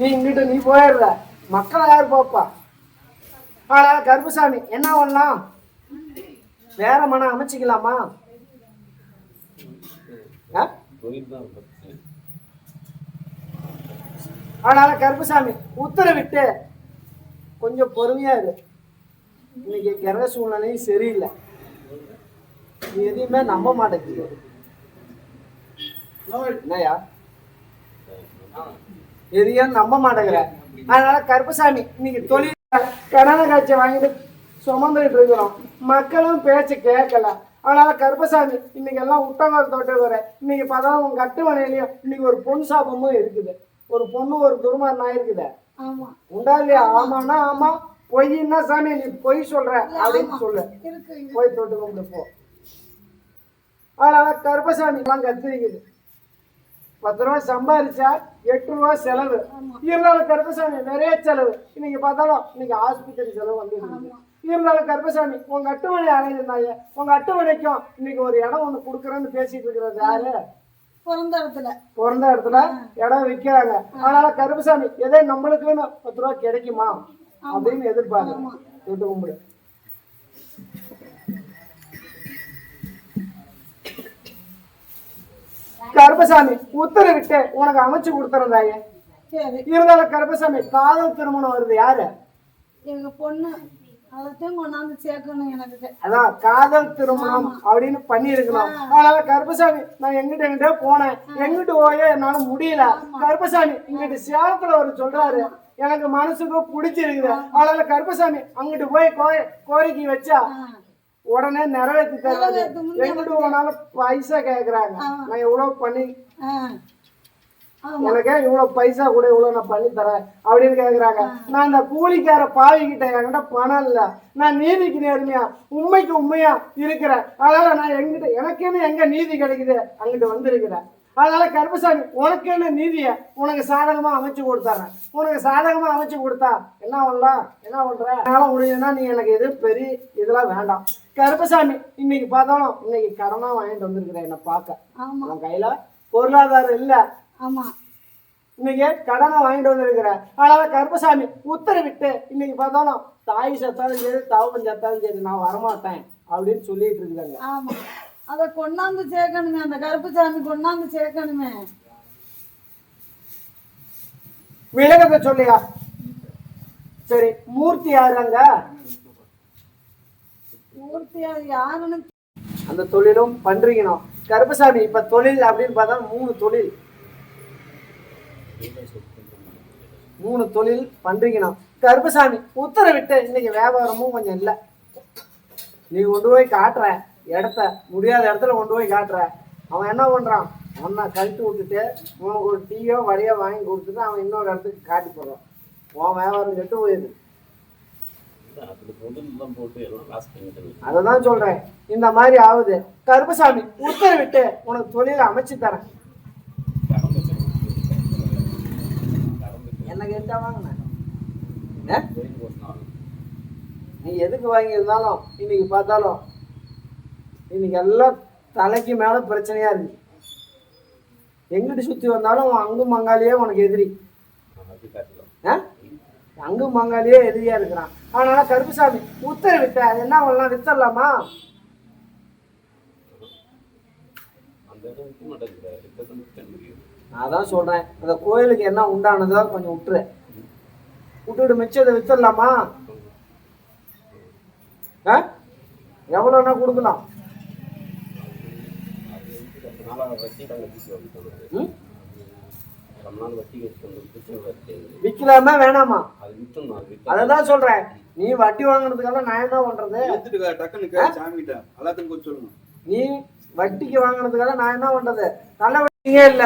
நீ இங்கிட்ட நீ போயிடுற. மக்களை யார் பார்ப்பா? ஆனா கருப்புசாமி. என்ன பண்ணலாம் வேற மனம் அமைச்சிக்கலாமா? ஆ? அதனால கருப்புசாமி உத்தரவிட்டு. கொஞ்சம் பொறுமையா இரு. இன்னைக்கு கிரக சூழ்நிலையும் சரியில்லை. நீ எதையுமே நம்ப மாட்டேங்குது என்னய்யா? எதையும் நம்ப மாட்டேங்கிற. அதனால கருப்பசாமி இன்னைக்கு தொழில் கடனை காட்சி வாங்கிட்டு சுமந்துட்டு இருக்கிறோம். மக்களும் பேச்சு கேட்கல. அதனால கருப்பசாமி இன்னைக்கு எல்லாம் உட்டவர் தொட்டு வர இன்னைக்கு பார்த்தா உன் கட்டு மனையிலையும் இன்னைக்கு ஒரு பொன் சாபமும் இருக்குது. ஒரு பொண்ணு ஒரு துருமாரன் ஆயிருக்குது ஆமா. உண்டா இல்லையா? ஆமாண்ணா ஆமா. பொய்ன்னா சாமி நீ பொய் சொல்ற அப்படின்னு சொல்லு. போய் தொட்டு கொண்டு போ. அதனால கருப்பசாமி எல்லாம் கத்திரிக்குது. பத்து ரூபா சம்பாதிச்சா எட்டு ரூபா செலவு. இருந்தாலும் கருப்பசாமி நிறைய செலவு. இன்னைக்கு பார்த்தாலும் இன்னைக்கு ஆஸ்பத்திரி செலவு வந்து இருந்தாலும் கருப்பசாமி உங்க அட்டுமணி அலைஞ்சிருந்தாங்க உங்க அட்டுமணிக்கும் இன்னைக்கு ஒரு இடம் ஒண்ணு கொடுக்குறேன்னு பேசிட்டு இருக்கிறது யாரு? பிறந்த இடத்துல. பிறந்த இடத்துல இடம் விற்கிறாங்க அதனால கருப்பசாமி எதே நம்மளுக்குன்னு பத்து ரூபா கிடைக்குமா? அப்படின்னு எதிர்பார்க்க கருப்பசாமி உத்தரவிட்டு உனக்கு அமைச்சு கொடுத்துருந்தாங்க சரி. இருந்தாலும் கருப்பசாமி காதல் திருமணம் வருது யாரு? எங்க பொண்ணு. அதைத்தான் கொண்டாந்து சேர்க்கணும் எனக்கு. அதான் காதல் திருமணம் அப்படின்னு பண்ணியிருக்கணும். அதனால கருப்பசாமி நான் எங்கிட்ட எங்கிட்ட போனேன். எங்கிட்டு போய என்னால முடியல. கருப்பசாமி இங்கிட்டு சேலத்துல ஒரு சொல்றாரு. எனக்கு மனசுக்கு பிடிச்சிருக்குது. அதனால கருப்பசாமி அங்கிட்டு போய் கோரிக்கை வச்சா உடனே நிறைவேற்றி தருவாரு எங்கிட்டு போனாலும் பைசா கேக்குறாங்க. நான் எவ்வளவு பண்ணி உனக்கு இவ்வளவு பைசா கூட இவ்வளவு நான் பண்ணி தரேன் அப்படின்னு கேக்குறாங்க. நான் இந்த கூலிக்கார பாவிக்கிட்ட என்கிட்ட பணம் இல்ல. நான் நீதிக்கு நேர்மையா உண்மைக்கு உண்மையா இருக்கிறேன். அதனால நான் எங்கிட்ட எனக்குன்னு எங்க நீதி கிடைக்குது? அங்கிட்டு வந்திருக்கிறேன். அதனால கருப்பசாமி உனக்குன்னு நீதியை? உனக்கு சாதகமா அமைச்சு கொடுத்துறேன் உனக்கு சாதகமா அமைச்சு கொடுத்தா என்ன பண்ணலாம்? என்ன பண்ற? அதனால முடியுதுன்னா நீ எனக்கு எது பெரிய இதெல்லாம் வேண்டாம். கருப்பசாமி இன்னைக்கு பார்த்தாலும் இன்னைக்கு கடனா வாங்கிட்டு வந்திருக்கிறேன் என்னை பார்க்க. உன் கையில பொருளாதாரம் இல்லை. ஆமா. இன்னைக்கு கடனை வாங்கிட்டு வந்திருக்கிறேன் அதனால கருப்பசாமி உத்தரவிட்டு இன்னைக்கு பார்த்தாலும் தாய் செத்தாலும் சரி தவப்பன் செத்தாலும் சரி நான் வரமாட்டேன் அப்படின்னு சொல்லிட்டு இருக்காங்க. அத கொண்டாந்து சேர்க்கணுமே அந்த கருப்பு சாமி கொண்டாந்து சேர்க்கணுமே. விலகத்தை சொல்லியா? சரி மூர்த்தி யாருங்க? மூர்த்தியா யாருன்னு அந்த தொழிலும் பண்றீங்கணும் கருப்பசாமி இப்ப தொழில் அப்படின்னு பார்த்தா மூணு தொழில். மூணு தொழில் பண்றீங்கணும் கருப்பசாமி உத்தரவிட்டு இன்னைக்கு வியாபாரமும் கொஞ்சம் இல்லை. நீ கொண்டு போய் காட்டுற இடத்த முடியாத இடத்துல கொண்டு போய் காட்டுற அவன் என்ன பண்றான்? அவனை கழட்டி விட்டுட்டு உனக்கு ஒரு டீயோ வடையோ வாங்கி கொடுத்துட்டு அவன் இன்னொரு இடத்துக்கு காட்டி போடுறான் உன் வியாபாரம் கெட்டு போயிடுது. அதை தான் சொல்றேன். இந்த மாதிரி ஆகுது. கருப்பசாமி உத்தரவிட்டு உனக்கு தொழிலை அமைச்சு தரேன். என்ன கேட்டா வாங்கினேன் நீ எதுக்கு வாங்கியிருந்தாலும் இன்னைக்கு பார்த்தாலும் இன்னைக்கு எல்லாம் தலைக்கு மேல பிரச்சனையா இருக்கு. எங்கிட்டு சுத்தி வந்தாலும் அங்கும் மங்காளியே உனக்கு எதிரி. ஆ? அங்கும் மங்காளியே எதிரியா இருக்கிறான். அதனால கருப்புசாமி உத்தரவிட்ட அது என்ன பண்ணலாம்? வித்தரலாமா நான் தான் சொல்றேன். அந்த கோயிலுக்கு என்ன உண்டானதோ கொஞ்சம் விட்டுரு. விட்டுட்டு மிச்சத்தை வித்தரலாமா ஆ? எவ்வளோன்னா கொடுக்கலாம். விக்கலாமா வேணாமா? அதை தான் சொல்றேன். நீ வட்டி வாங்குறதுக்கெல்லாம் நான் என்ன பண்றது? டக்குன்னு நீ வட்டிக்கு வாங்குறதுக்கெல்லாம் நான் என்ன பண்றது? நல்ல வட்டியே இல்ல.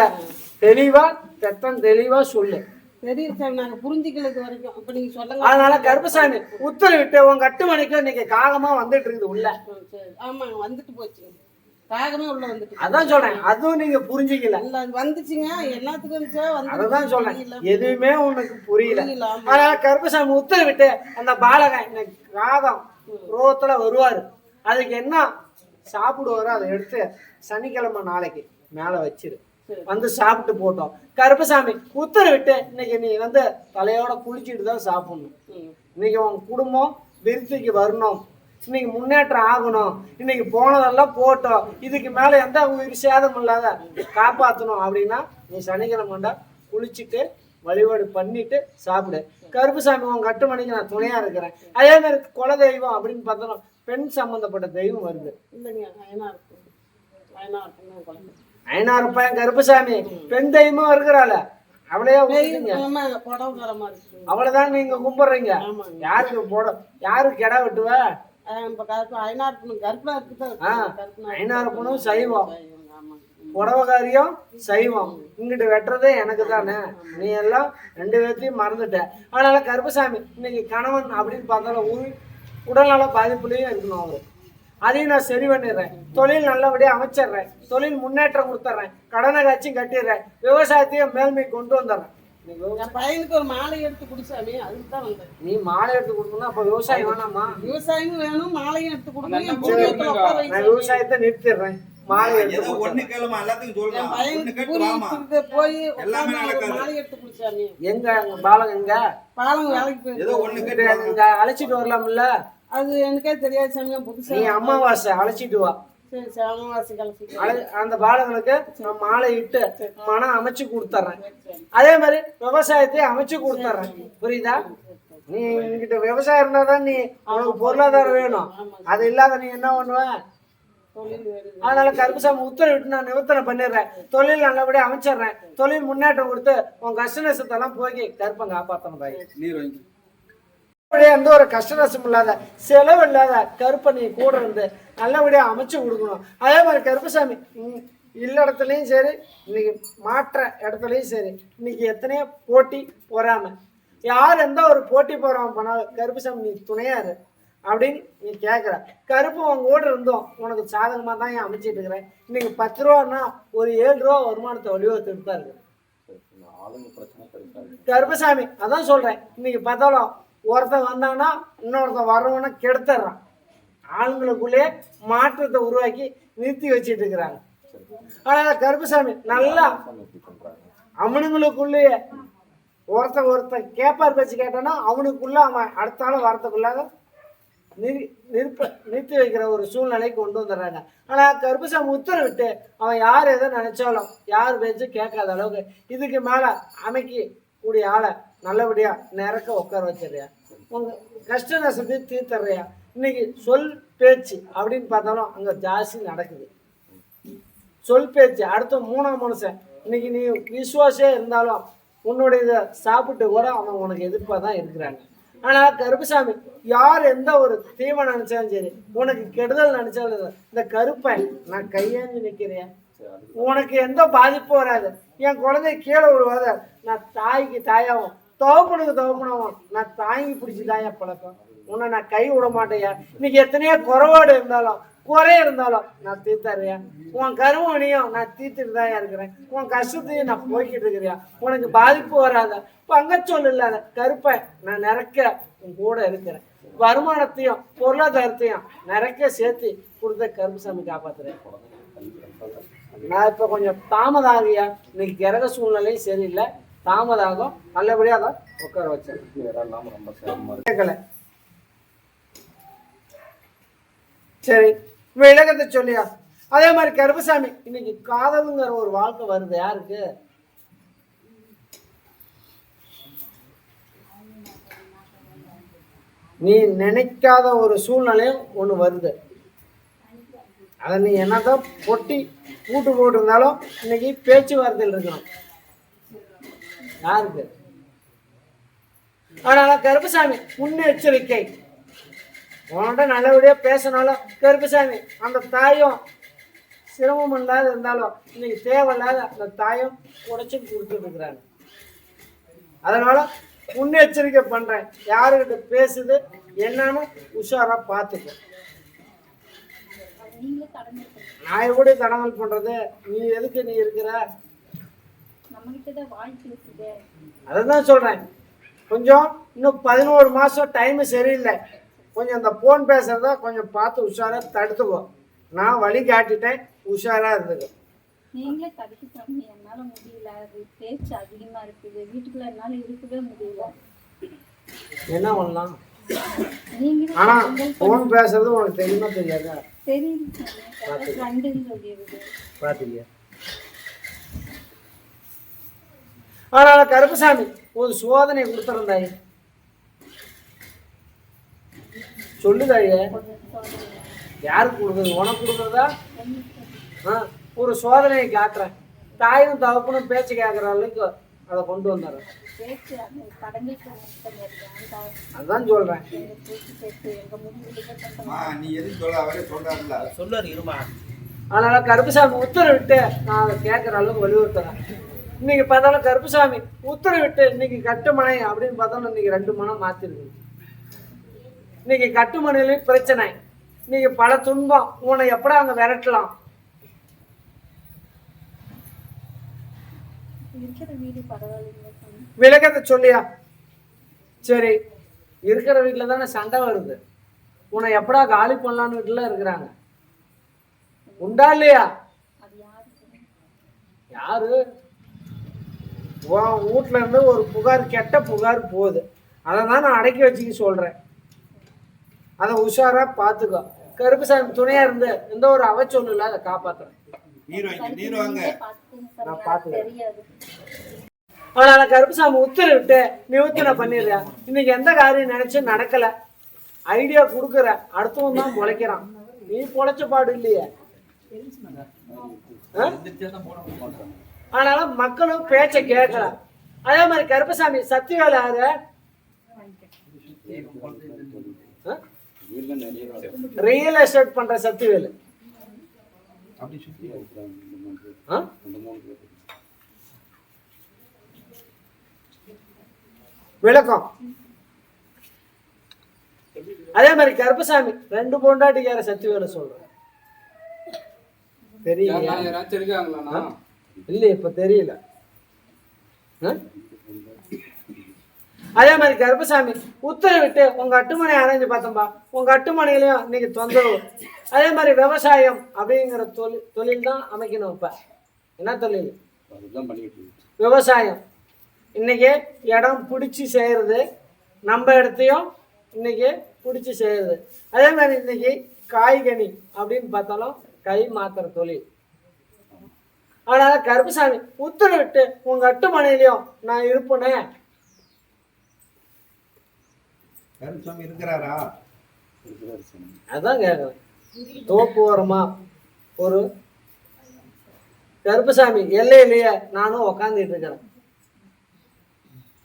தெளிவா தெத்தம் தெளிவா சொல்லு. அதனால கருப்பசாமி உத்தரவிட்டு உன் கட்டு மணிக்கு இன்னைக்கு காகமா வந்துட்டு இருக்குது உள்ள. ஆமா வந்துட்டு போச்சுங்க காகமே உள்ள வந்துட்டு அதான் சொல்றேன். அதுவும் நீங்க புரிஞ்சுக்கல. இல்ல வந்துச்சுங்க. என்னத்துக்கு வந்துச்சோ? வந்து அததான் சொல்றேன். எதுவுமே உனக்கு புரியல. அதனால கருப்பசாமி உத்தரவிட்டு அந்த பாலகன் இன்னைக்கு காகம் ரோத்துல வருவாரு. அதுக்கு என்ன? சாப்பிடுவாரோ அதை எடுத்து சனிக்கிழமை நாளைக்கு மேல வச்சிரு. வந்து சாப்பிட்டு போட்டோம். கருப்பசாமி உத்தரவிட்டு இன்னைக்கு நீ வந்து தலையோட குளிச்சுட்டு தான் சாப்பிடணும். இன்னைக்கு உன் குடும்பம் விருத்திக்கு வரணும். இன்னைக்கு முன்னேற்றம் ஆகணும். இன்னைக்கு போனதெல்லாம் போட்டோம். இதுக்கு மேல எந்த உயிர் சேதம் இல்லாத காப்பாற்றணும் அப்படின்னா நீ சனிக்கிழமைண்டா குளிச்சுட்டு வழிபாடு பண்ணிட்டு சாப்பிடு. கருப்புசாமி உன் கட்டுமணிக்கு நான் துணையா இருக்கிறேன். அதே மாதிரி குல தெய்வம் அப்படின்னு பார்த்தோம் பெண் சம்பந்தப்பட்ட தெய்வம் வருது. ஐநாறு பையன் கருப்புசாமி பெண் தெய்வமும் இருக்கிறாள. அவளையே அவளைதான் நீங்க கும்பிடுறீங்க. யாருக்கு போட யாருக்கு கிடா வெட்டுவ? அதான் இப்ப கருப்பு ஐநா இருக்கணும் கருப்பா இருக்குதான் ஆ, ஐநாறு பொண்ணும் சைவம். புடவகாரியம் சைவம். இங்கிட்டு வெட்டுறதே எனக்கு தானே. நீ எல்லாம் ரெண்டு பேர்த்தையும் மறந்துட்ட. அதனால கருப்பசாமி இன்னைக்கு கணவன் அப்படின்னு பார்த்தாலும் உள் உடல்நல பாதிப்புலையும் இருக்கணும் அவரு. அதையும் நான் சரி பண்ணிடுறேன். தொழில் நல்லபடியாக அமைச்சிடுறேன். தொழில் முன்னேற்றம் கொடுத்துட்றேன். கடனை காட்சியும் கட்டிடுறேன். விவசாயத்தையும் மேல்மை கொண்டு வந்துடுறேன். பையனுக்கு ஒரு மாலை எடுத்து குடிச்சாமி அதுக்கு தான் வந்தேன். நீ மாலை எடுத்து கொடுக்கணும் அப்போ விவசாயம் வேணாமா? விவசாயமும் வேணும் மாலையும் எடுத்து கொடுக்கணும். நான் விவசாயத்தை நிறுத்திடுறேன். மாலை எடுத்து. ஒண்ணு கேளுமா எல்லாத்துக்கும் போய் எல்லாமே நடக்காது. மாலை எடுத்து குடிச்சாமி எங்க அங்க பாலம் எங்க? பாலம் வேலைக்கு ஏதோ போய் ஒண்ணு கேட்டு அழைச்சிட்டு வரலாம்ல? அது எனக்கே தெரியாது சாமி நான் புதுசா நீ அமாவாசை அழைச்சிட்டு வா. அந்த பாலங்களுக்கு நான் மாலை இட்டு மனம் அமைச்சு கொடுத்துட்றேன் சரி அதே மாதிரி விவசாயத்தையும் அமைச்சு கொடுத்துட்றேன் புரியுதா? நீ இங்கிட்ட விவசாயம் இருந்தால் தான் நீ உனக்கு பொருளாதாரம் வேணும். அது இல்லாத நீ என்ன பண்ணுவ? தொழில் வருது அதனால கருப்புசாமி உத்தரவிட்டு நான் நிவர்த்தனை பண்ணிடுறேன். தொழில் நல்லபடியாக அமைச்சிடுறேன். தொழில் முன்னேற்றம் கொடுத்து உன் கஷ்ட நஷ்டத்தெல்லாம் போய் கருப்பை காப்பாற்றணும் பாய் நீர் வாங்கி. அப்படியே எந்த ஒரு கஷ்ட நஷ்டம் இல்லாத செலவு இல்லாத கருப்பை நீ கூட இருந்து நல்லபடியாக அமைச்சு கொடுக்கணும். அதே மாதிரி கருப்பசாமி ம், இல்ல இடத்துலையும் சரி இன்னைக்கு மாற்ற இடத்துலையும் சரி இன்னைக்கு எத்தனையோ போட்டி பொறாம யார் எந்த ஒரு போட்டி போறாம பண்ணாலும் கருப்பசாமி நீ துணையாரு அப்படின்னு நீ கேட்குற கருப்பு உன் கூட இருந்தோம் உனக்கு சாதகமாக தான் ஏன் அமைச்சிட்டு இருக்கிறேன். இன்னைக்கு பத்து ரூபான்னா ஒரு ஏழு ரூபா வருமானத்தை வழிவகுத்து தான் இருக்கு. கருப்பசாமி அதான் சொல்றேன் இன்னைக்கு பார்த்தாலும் ஒருத்தன் வந்தான்னா இன்னொருத்தன் வரவனா கெடுத்துட்றான். ஆளுங்களுக்குள்ளே மாற்றத்தை உருவாக்கி நிறுத்தி வச்சிட்டு இருக்கிறாங்க. ஆனால் கருப்பசாமி நல்லா அவனுங்களுக்குள்ளேயே ஒருத்தன் ஒருத்தன் கேப்பார் பேச்சு கேட்டானா அவனுக்குள்ள அவன் அடுத்த ஆள் வரத்துக்குள்ளாக நிறு நிற்ப நிறுத்தி வைக்கிற ஒரு சூழ்நிலைக்கு கொண்டு வந்துடுறாங்க. ஆனால் கருப்பசாமி உத்தரவிட்டு அவன் யார் எதை நினைச்சாலும் யார் பேச்சு கேட்காத அளவுக்கு இதுக்கு மேலே அமைக்கி கூடிய ஆளை நல்லபடியாக நிறக்க உட்கார வச்சிடுறியா உங்கள் கஷ்ட நஷ்டத்தையும் தீர்த்தர்றியா இன்னைக்கு சொல் பேச்சு அப்படின்னு பார்த்தாலும் அங்கே ஜாஸ்தி நடக்குது. சொல் பேச்சு. அடுத்த மூணாம் மனுஷன். இன்னைக்கு நீ விசுவாசே இருந்தாலும் உன்னுடைய இதை சாப்பிட்டு கூட அவன் உனக்கு எதிர்ப்பாக தான் இருக்கிறாங்க. ஆனால் கருப்புசாமி யார் எந்த ஒரு தீவனம் நினைச்சாலும் சரி உனக்கு கெடுதல் நினைச்சாலும் சரி, இந்த கருப்பை நான் கையேந்தி நிற்கிறேன் உனக்கு எந்த பாதிப்பும் வராது. என் குழந்தை கீழே விழுவாத நான் தாய்க்கு தாயாவும் தவப்பனுக்கு தவப்பனாவும் நான் தாங்கி பிடிச்சி தாயா பழக்கம். உன்னை நான் கை விட மாட்டேயா இன்னைக்கு எத்தனையோ குறைபாடு இருந்தாலும் குறை இருந்தாலும் நான் தீர்த்தறியா உன் கருமணியும் நான் தீர்த்துட்டு தான் இருக்கிறேன். உன் கஷ்டத்தையும் நான் போய்கிட்டு இருக்கிறியா உனக்கு பாதிப்பு வராத பங்கச்சொல் இல்லாத கருப்பை நான் நிறக்க உன் கூட இருக்கிறேன். வருமானத்தையும் பொருளாதாரத்தையும் நிறைக்க சேர்த்து கொடுத்த கருப்புசாமி காப்பாத்துறேன். நான் இப்போ கொஞ்சம் தாமதம் ஆகியா இன்னைக்கு கிரக சூழ்நிலையும் சரியில்லை. தாமதாகும். நல்லபடியாக தான் உட்கார வச்சேன் கேட்கல. சரி விலகத்தை சொல்லியா? அதே மாதிரி கருப்பசாமி இன்னைக்கு காதலுங்கிற ஒரு வாழ்க்கை வருது யாருக்கு? நீ நினைக்காத ஒரு சூழ்நிலையும் ஒன்று வருது. அதை நீ என்னதான் பொட்டி கூட்டு போட்டிருந்தாலும் இன்னைக்கு பேச்சுவார்த்தையில் இருக்கணும். யாருக்கு? அதனால கருப்பசாமி முன்னெச்சரிக்கை. உன்கிட்ட நல்லபடியாக பேசினாலும் கருப்பசாமி அந்த தாயும் சிரமம் இல்லாத இருந்தாலும் இன்னைக்கு தேவையில்லாத அந்த தாயும் உடைச்சு கொடுத்துட்டு இருக்கிறாங்க. அதனால முன்னெச்சரிக்கை பண்ணுறேன் யாருக்கிட்ட பேசுது என்னன்னு உஷாராக பார்த்துக்கோ. நான் எப்படி தடங்கல் பண்ணுறது நீ எதுக்கு நீ இருக்கிற? அதை தான் சொல்கிறேன் கொஞ்சம் இன்னும் பதினோரு மாதம் டைமு சரியில்லை. கொஞ்சம் அந்த ஃபோன் பேசுகிறத கொஞ்சம் பார்த்து உஷாராக தடுத்துக்கோ. நான் வழி காட்டிட்டேன் உஷாராக இருந்துக்கோ. நீங்களே கடைக்கு சாமி என்னால முடியல. அது பேச்சு அதிகமா இருக்குது. வீட்டுக்குள்ள என்னால இருக்கவே முடியல. என்ன பண்ணலாம்? ஆனா ஃபோன் பேசுறது உனக்கு தெரியுமா தெரியாதா? பாத்தீங்க ஆனால் கருப்பசாமி ஒரு சோதனை கொடுத்துருந்தாயே சொல்லுதாயே. யாருக்கு கொடுக்குறது உனக்கு கொடுக்குறதா ஆ ஒரு சோதனையை காட்டுறேன். தாயும் தகப்பனும் பேச்சு கேட்குற அளவுக்கு அதை கொண்டு வந்துடுறேன். அதான் சொல்கிறேன் நீ எதுவும் சொல்ல அவரே சொல்றாருல்ல. சொல்லுவார் இருமா. அதனால் கருப்புசாமி உத்தரவிட்டு நான் அதை கேட்குற அளவுக்கு வலியுறுத்துறேன். இன்னைக்கு பார்த்தாலும் கருப்புசாமி உத்தரவிட்டு இன்னைக்கு கட்டுமனை அப்படின்னு பார்த்தாலும் இன்னைக்கு ரெண்டு மனம் மாற்றிருக்கு இன்னைக்கு கட்டுமனையிலையும் பிரச்சனை. இன்னைக்கு பல துன்பம். உன்னை எப்படா அங்கே விரட்டலாம்? விளக்கத்தை சொல்லியா? சரி. இருக்கிற வீட்டில் தானே சண்டை வருது. உன்னை எப்படா காலி பண்ணலான்னு வீட்டில் இருக்கிறாங்க. உண்டா இல்லையா? யாரு? உன் வீட்ல இருந்து ஒரு புகார் கெட்ட புகார் போகுது. அதை தான் நான் அடக்கி வச்சுக்க சொல்கிறேன் அதை உஷாரா பார்த்துக்கோ கருப்புசாமி துணையாக இருந்து எந்த ஒரு அவச்சொல்லும் இல்லை அதை சாமி நான். தெரியாது. அதனால் கருப்புசாமி உத்தரவிட்டு நிவர்த்தனை பண்ணிடுறேன். இன்னைக்கு எந்த காரியம் நினச்சி நடக்கலை. ஐடியா கொடுக்குற. அடுத்தவன் தான் பொழைக்கிறான். நீ பொழைச்ச பாடு இல்லையே? அதனால மக்களும் பேச்சை கேட்கல. அதே மாதிரி கருப்பசாமி சத்தியவேலை யாரு வீட்டில் நிறைய வேலை. ரியல் எஸ்டேட் பண்ற பேர். விளக்கம். அதே மாதிரி கருப்பசாமி ரெண்டு பொண்டாட்டிக்கார சத்தியவேலை சொல்றேன் தெரியல யாராச்சும் இருக்காங்களாண்ணா? இல்ல இப்ப தெரியல? அதே மாதிரி கருப்பசாமி உத்தரவிட்டு உங்க அட்டுமனை அரைஞ்சு பார்த்தோம்பா உங்க அட்டுமனையிலையும் இன்னைக்கு தொந்தரவு. அதே மாதிரி விவசாயம் அப்படிங்கிற தொழில் தொழில் தான் அமைக்கணும் இப்ப. என்ன தொழில். விவசாயம். இன்னைக்கு இடம் பிடிச்சி செய்கிறது நம்ம இடத்தையும் இன்னைக்கு பிடிச்சி செய்கிறது அதே மாதிரி இன்னைக்கு காய்கனி அப்படின்னு பார்த்தாலும் கை மாத்துற தொழில். அதனால கருப்புசாமி உத்தரவிட்டு உங்க அட்டுமனையிலையும் நான் இருப்பேனே கருப்புசாமி இருக்கிறாரா? அதான் கேட்குறேன் தோப்பு ஓரமா ஒரு கருப்புசாமி எல்லையிலேயே நானும் உக்காந்துட்டு இருக்கிறேன்.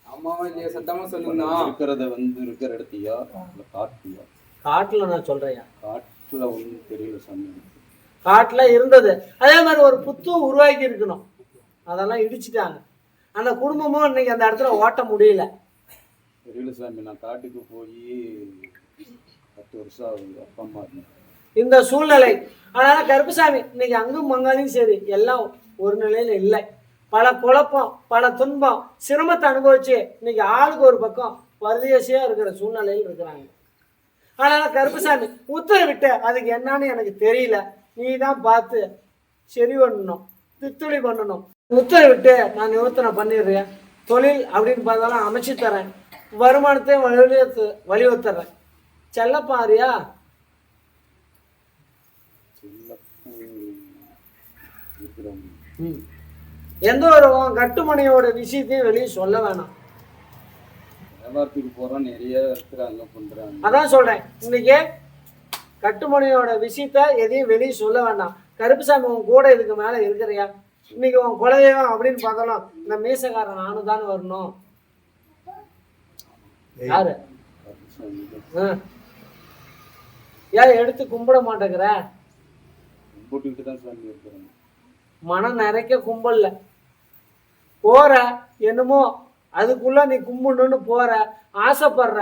அம்மாவா இல்லையா? சத்தமா சொல்லுங்கண்ணா. இருக்கிறத வந்து இருக்கிற இடத்தையா? இல்ல காட்டுலையா? காட்டுல நான் சொல்றேன் காட்டுல ஒன்றும் தெரியல சாமி. காட்டுல இருந்தது. அதே மாதிரி ஒரு புத்து உருவாக்கி இருக்கணும். அதெல்லாம் இடிச்சிட்டாங்க. அந்த குடும்பமும் இன்னைக்கு அந்த இடத்துல ஓட்ட முடியல. இல்லை சாமி நான் காட்டுக்கு போய் பத்து வருஷம் ஆகுது அப்பா அம்மா இந்த சூழ்நிலை. அதனால கருப்புசாமி இன்னைக்கு அங்கும் மங்காலையும் சரி எல்லாம் ஒரு நிலையில இல்லை. பல குழப்பம் பல துன்பம் சிரமத்தை அனுபவிச்சு இன்னைக்கு ஆளுக்கு ஒரு பக்கம் பரதேசியா இருக்கிற சூழ்நிலையில் இருக்கிறாங்க. அதனால கருப்புசாமி உத்தரவிட்ட அதுக்கு என்னன்னு எனக்கு தெரியல. நீ தான் பார்த்து சரி பண்ணணும் தித்துளி பண்ணணும். உத்தரவிட்டு நான் நிவர்த்தனை பண்ணிடுறேன். தொழில் அப்படின்னு பார்த்தாலும் அமைச்சு தரேன். வருமானத்தையும் வலியுறுத்து வலியுறுத்துறேன் செல்லப்பாரியா. எந்த ஒரு கட்டுமனையோட விஷயத்தையும் வெளியே சொல்ல வேணாம். வியாபாரத்துக்கு போறோம் நிறைய இருக்கிறாங்க அதான் சொல்றேன். இன்னைக்கு கட்டுமனையோட விஷயத்த எதையும் வெளியே சொல்ல வேண்டாம் கருப்புசாமி உன் கூட இதுக்கு மேல இருக்கிறியா? இன்னைக்கு உன் குலதெய்வம் அப்படின்னு பார்த்தாலும் இந்த மீசக்காரன் நானும் தானே வரணும். யாரு. ஏன் எடுத்து கும்பிட மாட்டேங்கிற. மனம் நிறைக்க கும்பல்ல. போற என்னமோ அதுக்குள்ள நீ கும்பிடணும்னு போற ஆசைப்படுற.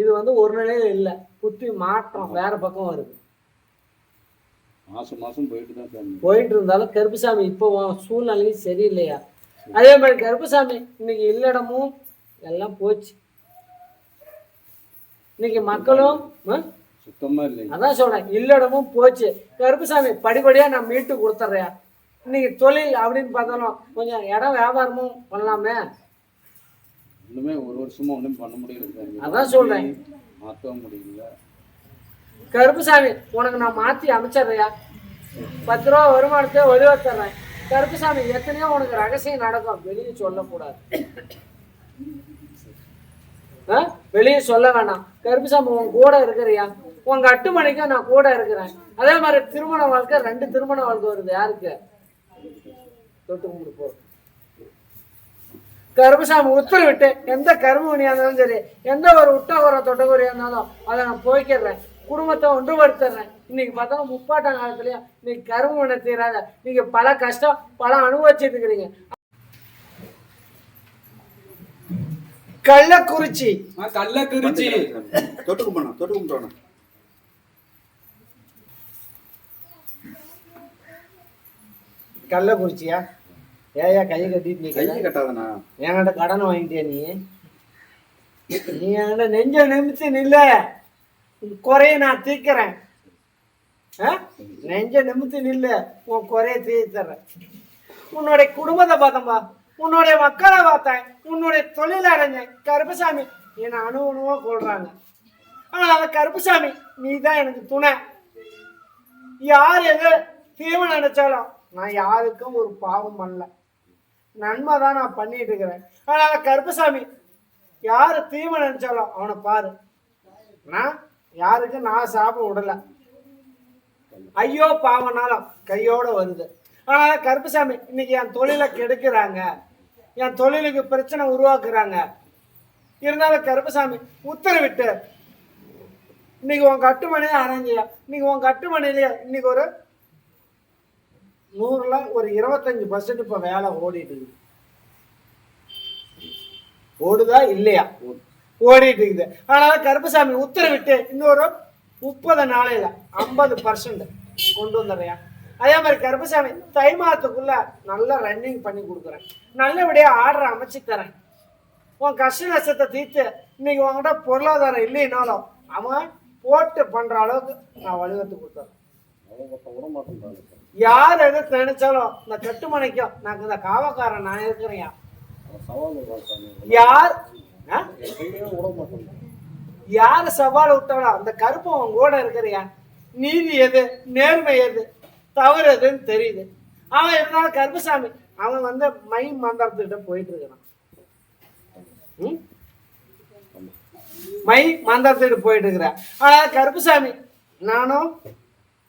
இது வந்து ஒரு நிலையில இல்லை. புத்தி மாற்றம் வேற பக்கம் வருது. மாசம் மாசம் போயிட்டு தான் போயிட்டு இருந்தாலும் கருப்புசாமி இப்போ சூழ்நிலையும் சரியில்லையா? அதே மாதிரி கருப்புசாமி இன்னைக்கு இல்லடமும் எல்லாம் போச்சு. இன்னைக்கு மக்களும்? சுத்தமா இல்லைங்க. அதான் சொல்றேன் இல்லடமும் போச்சு. கருப்புசாமி படிப்படியா நான் மீட்டு கொடுத்துட்றேன். இன்னைக்கு தொழில் அப்படின்னு பார்த்தாலும் கொஞ்சம் இடம் வியாபாரமும் பண்ணலாமே. ஒண்ணுமே ஒரு வருஷமா ஒண்ணும் பண்ண முடியல அதான் சொல்றேன். மாற்றவும் முடியல. கருப்புசாமி உனக்கு நான் மாற்றி அமைச்சிடுறியா பத்து ரூபா வருமானத்தை ஒளிவ தர்றேன் கருப்புசாமி எத்தனையோ உனக்கு ரகசியம் நடக்கும். வெளியே சொல்லக்கூடாது? வெளியே சொல்ல வேணாம். கருப்புசாமி உன் கூட இருக்கிறியா? உங்க அட்டுமணிக்கும் நான் கூட இருக்கிறேன். அதே மாதிரி திருமண வாழ்க்கை ரெண்டு திருமண வாழ்க்கை வருது. யாருக்கு? தொட்டு கும்பிட்டு போ. கருமசாமி உத்தரவிட்டு எந்த கருமணியா இருந்தாலும் சரி எந்த ஒரு உட்டகுற தொட்டகுறையா இருந்தாலும் அதை நான் போய்க்கிறேன். குடும்பத்தை ஒன்றுபடுத்துறேன். இன்னைக்கு பார்த்தா முப்பாட்டம் காலத்துலயா இன்னைக்கு கருமணை தீராத நீங்க பல கஷ்டம் பல அனுபவிச்சுட்டு இருக்கிறீங்க. கள்ளக்குறிச்சி. கள்ளக்குறிச்சி. தொட்டு கும்பிடணும் தொட்டு கும்பிடணும் கள்ளக்குறிச்சியா? ஏயா கையை கட்டிட்டு கையை நீ கட்டாதண்ணா. என்கிட்ட கடன் வாங்கிட்டியா நீ? நீ என்கிட்ட நெஞ்ச நிமித்து நில்ல. உன் குறைய நான் தீர்க்கிறேன். ஆ? நெஞ்ச நிமித்து நில்ல. உன் குறைய தீர்த்துறேன். உன்னுடைய குடும்பத்தை பார்த்தம்பா உன்னுடைய மக்களை பார்த்தேன் உன்னுடைய தொழில் அடைஞ்சேன் கருப்பசாமி என்னை அணு அணுவா கொள்றாங்க. ஆனால் அந்த கருப்பசாமி நீ தான் எனக்கு துணை. யார் எது தீமை நினைச்சாலும் நான் யாருக்கும் ஒரு பாவம் பண்ணல. நன்மை தான் நான் பண்ணிட்டு இருக்கிறேன். அதனால கருப்பசாமி யார் தீமை நினைச்சாலும் அவனை பாரு. நான் யாருக்கும் நான் சாப்பிட விடல. ஐயோ பாவனாலும் கையோட வருது. ஆனால் கருப்புசாமி இன்னைக்கு என் தொழிலை கெடுக்கிறாங்க. என் தொழிலுக்கு பிரச்சனை உருவாக்குறாங்க. இருந்தாலும் கருப்புசாமி உத்தரவிட்டு இன்னைக்கு உன் கட்டுமணியே அரைஞ்சியா? இன்னைக்கு உன் கட்டுமனையிலேயே இன்னைக்கு ஒரு நூறுல ஒரு இருபத்தஞ்சு பர்சன்ட் இப்போ வேலை ஓடிட்டு இருக்குது ஓடுதா இல்லையா? ஓடிட்டு இருக்குது. அதனால கருப்புசாமி உத்தரவிட்டு இன்னொரு முப்பது நாளையில ஐம்பது பர்சன்ட் கொண்டு வந்துடுறேன். அதே மாதிரி கருப்பசாமி தை மாதத்துக்குள்ள நல்லா ரன்னிங் பண்ணி கொடுக்குறேன். நல்லபடியாக ஆர்டர் அமைச்சு தரேன். உன் கஷ்ட நஷ்டத்தை தீர்த்து இன்னைக்கு உங்ககிட்ட பொருளாதாரம் இல்லைனாலும் அவன் போட்டு பண்ற அளவுக்கு நான் வழிவகுத்து கொடுத்துறேன். யார் எது நினைச்சாலும் இந்த கட்டுமனைக்கும் நான் இந்த காவக்காரன் நான் இருக்கிறேன். யார்? யார் சவால் விட்டாலும் அந்த கருப்பு அவன் கூட இருக்கிறியா? நீதி எது? நேர்மை எது? தவறு எதுன்னு தெரியுது. அவன் இருந்தாலும் கருப்பசாமி? அவன் வந்து மை மந்திரத்துக்கிட்ட போயிட்டு இருக்கிறான் ம்? மை மந்திரத்துக்கிட்ட போயிட்டு இருக்கிறான் ஆனால் கருப்புசாமி நானும்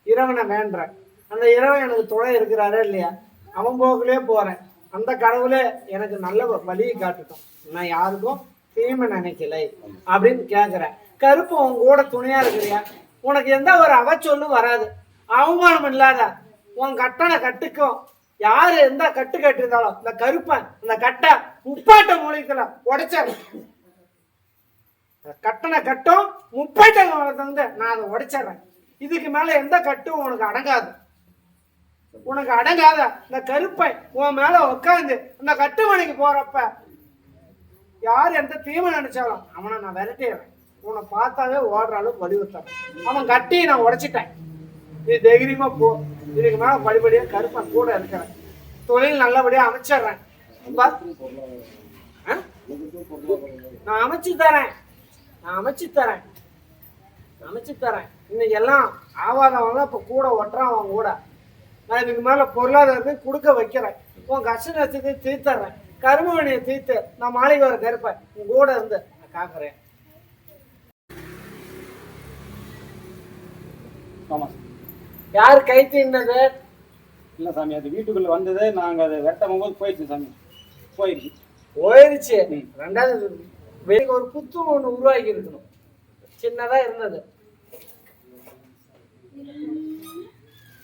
இறைவனை வேண்டுறேன் அந்த இறைவன் எனக்கு துணை இருக்கிறாரா இல்லையா? அவன் போகலே போறேன். அந்த கடவுளே எனக்கு நல்ல வழியை காட்டுட்டோம் நான் யாருக்கும் தீமை நினைக்கலை அப்படின்னு கேட்குறேன் கருப்பு உன் கூட துணையா இருக்கிறியா? உனக்கு எந்த ஒரு அவச்சொல்லும் வராது. அவமானம் இல்லாத உன் கட்டணை கட்டுக்கும் யாரு எந்த கட்டு கட்டிருந்தாலும் இந்த கருப்பன் இந்த கட்டை முப்பாட்ட மூலிக்கல உடைச்சாரு கட்டணை கட்டும் முப்பாட்ட வந்து நான் அதை உடைச்சிடுறேன். இதுக்கு மேல எந்த கட்டும் உனக்கு அடங்காது. உனக்கு அடங்காத இந்த கருப்பை உன் மேல உட்காந்து இந்த கட்டுமணிக்கு போறப்ப யார் எந்த தீமை நினைச்சாலும் அவனை நான் விரட்டிடுறேன். உன்னை பார்த்தாவே ஓடுற அளவுக்கு வலியுறுத்துறேன். அவன் கட்டி நான் உடைச்சிட்டேன். நீ தைரியமா போ. இதுக்கு மேல படிப்படியா கருப்பன் கூட இருக்கிறேன் தொழில் நல்லபடியா அமைச்சிடுறேன். ஆ? நான் அமைச்சு தரேன். நான் அமைச்சு தரேன். அமைச்சு தரேன். இன்னைக்கு எல்லாம் ஆவாதவங்க இப்போ கூட ஒட்டுறான் அவன் கூட. நான் இதுக்கு மேலே பொருளாதாரத்தை கொடுக்க வைக்கிறேன். உன் கஷ்ட நஷ்டத்தையும் தீர்த்தர்றேன் கருமவனியை தீர்த்து நான் மாளிகை வர கருப்பேன். உன் கூட இருந்து நான் காக்குறேன். ஆமா. யார் கை தீர்ந்தது? இல்ல சாமி அது வீட்டுக்குள்ள வந்தது நாங்க அதை வெட்டும் போது போயிடுச்சு சாமி. போயிடுச்சு. போயிருச்சு ரெண்டாவது வெளியே ஒரு புத்து ஒன்று உருவாக்கி இருக்கணும் சின்னதா இருந்தது.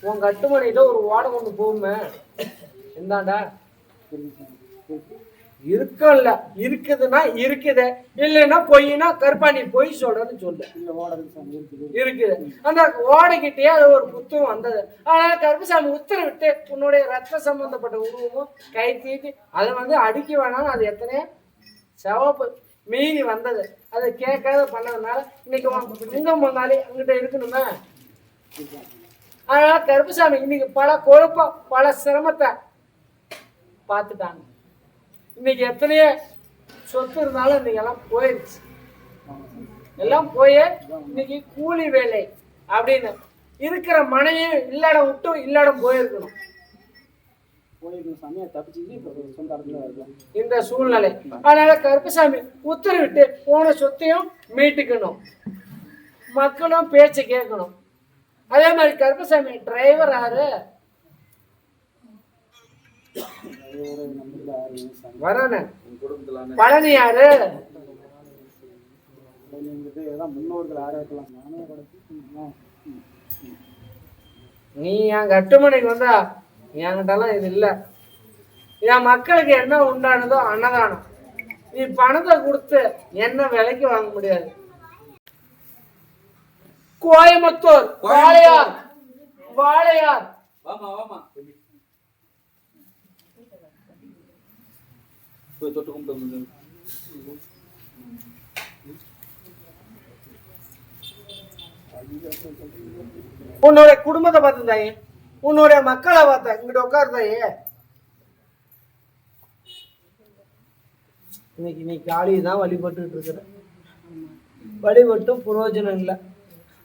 உன் கட்டுமணிகிட்ட ஒரு ஓடை கொண்டு போகுமே. இந்தாண்டா. இருக்கும்ல. இருக்குதுன்னா இருக்குது. இல்லைன்னா பொய்னா கருப்பாணி பொய் சொல்றேன்னு சொல்லு. இருக்குது அந்த ஓடைக்கிட்டே அது ஒரு புத்தம் வந்தது. அதனால கருப்பசாமி உத்தரவிட்டு உன்னுடைய ரத்த சம்பந்தப்பட்ட உருவமும் கை தீட்டி அதை வந்து அடிக்க வேணாம்னு அது எத்தனை சிவப்பு மீறி வந்தது. அதை கேட்காத பண்ணதுனால இன்னைக்கு சிங்கம் வந்தாலே அங்கிட்ட இருக்கணுமே. அதனால கருப்புசாமி இன்னைக்கு பல குழப்பம் பல சிரமத்தை பார்த்துட்டாங்க. இன்னைக்கு எத்தனையோ சொத்து இருந்தாலும் இன்னைக்கு எல்லாம் போயிருச்சு. எல்லாம் போய் இன்னைக்கு கூலி வேலை அப்படின்னு இருக்கிற மனையும் இல்லாட விட்டும் இல்லாட போயிருக்கணும். இந்த சூழ்நிலை. அதனால கருப்பசாமி உத்தரவிட்டு போன சொத்தையும் மீட்டுக்கணும். மக்களும் பேச்சு கேட்கணும். அதே மாதிரி கருப்பசாமி டிரைவர் ஆறு பழனி யாரு? முன்னோர்கள் நானே நீ என் கட்டுமனைக்கு வந்தா என்கிட்டலாம் இது இல்லை. என் மக்களுக்கு என்ன உண்டானதோ அன்னதானம். நீ பணத்தை கொடுத்து என்ன விலைக்கு வாங்க முடியாது. கோயம்புத்தூர் வாழையார். வாழையார். போய் தொட்டு கும்பிட்டு வந்து உன்னுடைய குடும்பத்தை பார்த்து தாயே உன்னுடைய மக்களை பார்த்த இங்கிட்ட உட்காருதாயே இன்னைக்கு நீ காளி தான் வழிபட்டுட்டு இருக்கிற வழிபட்டும் புரோஜனம் இல்லை.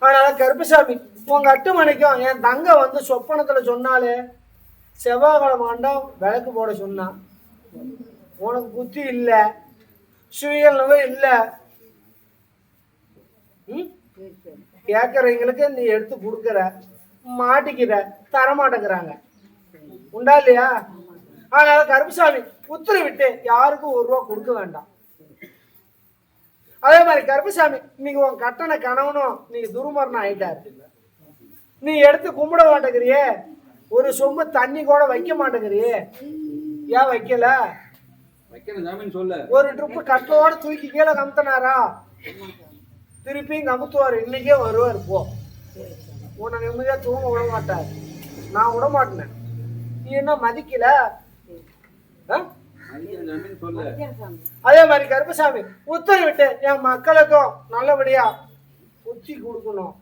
அதனால கருப்பசாமி உங்க அட்டுமணிக்கும் என் தங்க வந்து சொப்பனத்துல சொன்னாலே செவ்வாய் ஆண்டா விளக்கு போட சொன்னான். உனக்கு புத்தி இல்லை. சுயநலவே இல்லை. ம்? கேட்குறவங்களுக்கு நீ எடுத்து கொடுக்குற. மாட்டிக்கிற. தரமாட்டேங்கிறாங்க. உண்டா இல்லையா? அதனால கருப்புசாமி உத்தரவிட்டு யாருக்கும் ஒரு ரூபா கொடுக்க வேண்டாம். அதே மாதிரி கருப்புசாமி நீங்க உன் கட்டண கணவனும் நீங்க துருமரணம் ஆயிட்டாரு. நீ எடுத்து கும்பிட மாட்டேங்கிறியே. ஒரு சொம்பு தண்ணி கூட வைக்க மாட்டேங்கிறியே. ஏன் வைக்கல? வைக்கணும் ஜாமீன் சொல்ல. ஒரு ட்ரிப்பு கட்டோட தூக்கி கீழே கமுத்தினாரா? திருப்பியும் கமுத்துவார் இன்னைக்கே வருவார் போ. உன்னை நிம்மதியா தூங்க விட மாட்டார். நான் விட மாட்டேன். நீ என்ன மதிக்கல? அதே மாதிரி கருப்பசாமி உத்தரவிட்டு என் மக்களுக்கும் நல்லபடியா புத்தி கொடுக்கணும்.